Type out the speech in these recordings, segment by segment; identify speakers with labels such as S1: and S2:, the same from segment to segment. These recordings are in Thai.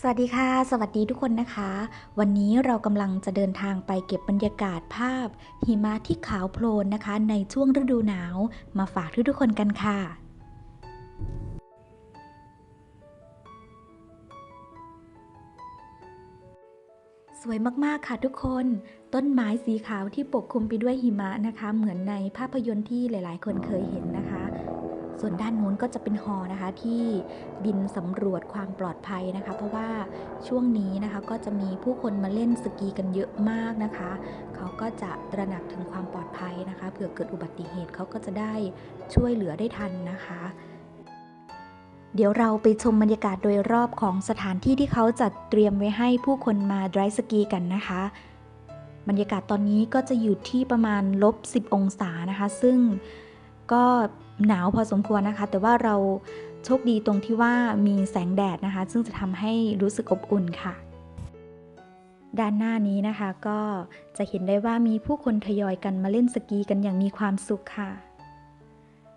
S1: สวัสดีค่ะ สวัสดีทุกคนนะคะ วันนี้เรากำลังจะเดินทางไปเก็บบรรยากาศภาพ หิมะที่ขาวโพลนนะคะ ในช่วงฤดูหนาวมาฝากทุกๆคนกันค่ะ สวยมากๆค่ะทุกคน ต้นไม้สีขาวที่ปกคลุมไปด้วยหิมะนะคะ เหมือนในภาพยนตร์ที่หลายๆ คนเคยเห็นนะคะ ส่วนด้านนู้นก็จะเป็นฮอนะคะที่บินสำรวจความปลอดภัยนะคะ เพราะว่าช่วงนี้นะคะก็จะมีผู้คนมาเล่นสกีกันเยอะมากนะคะ เขาก็จะตระหนักถึงความปลอดภัยนะคะเผื่อเกิดอุบัติเหตุเขาก็จะได้ช่วยเหลือได้ทันนะคะเดี๋ยวเราไปชมบรรยากาศโดยรอบของสถานที่ที่เขาจัดเตรียมไว้ให้ผู้คนมาดรายสกีกันนะคะ บรรยากาศตอนนี้ก็จะอยู่ที่ประมาณลบ 10 องศานะคะ ซึ่ง ก็หนาวพอสมควรนะคะ แต่ว่าเราโชคดีตรงที่ว่ามีแสงแดดนะคะ ซึ่งจะทำให้รู้สึกอบอุ่นค่ะ ด้านหน้านี้นะคะก็จะเห็นได้ว่ามีผู้คนทยอยกันมาเล่นสกีกันอย่างมีความสุขค่ะ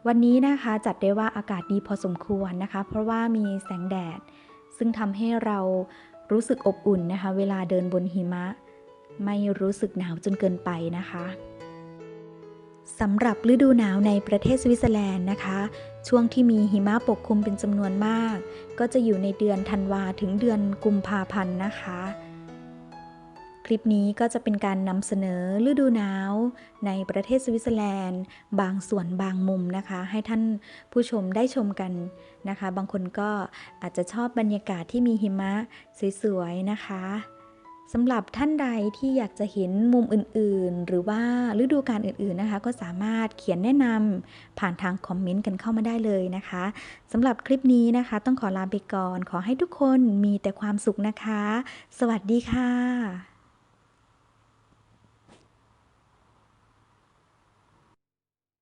S1: วันนี้นะคะจัดได้ว่าอากาศดีพอสมควรนะคะ เพราะว่ามีแสงแดด ซึ่งทำให้เรารู้สึกอบอุ่นนะคะ เวลาเดินบนหิมะ ไม่รู้สึกหนาวจนเกินไปนะคะ สำหรับฤดูหนาวในประเทศสวิตเซอร์แลนด์นะคะ ช่วงที่มีหิมะปกคลุมเป็นจำนวนมาก ก็จะอยู่ในเดือนธันวาถึงเดือนกุมภาพันธ์นะคะ คลิปนี้ก็จะเป็นการนำเสนอฤดูหนาวในประเทศสวิตเซอร์แลนด์ บางส่วนบางมุมนะคะ ให้ท่านผู้ชมได้ชมกันนะคะ บางคนก็อาจจะชอบบรรยากาศที่มีหิมะสวยๆนะคะ สำหรับท่านใดที่อยากจะเห็นมุมอื่นๆ หรือว่าฤดูกาลอื่นๆนะคะ ก็สามารถเขียนแนะนำผ่านทางคอมเมนต์กันเข้ามาได้เลยนะคะสำหรับคลิปนี้นะคะ ต้องขอลาไปก่อน ขอให้ทุกคนมีแต่ความสุขนะคะ สวัสดีค่ะ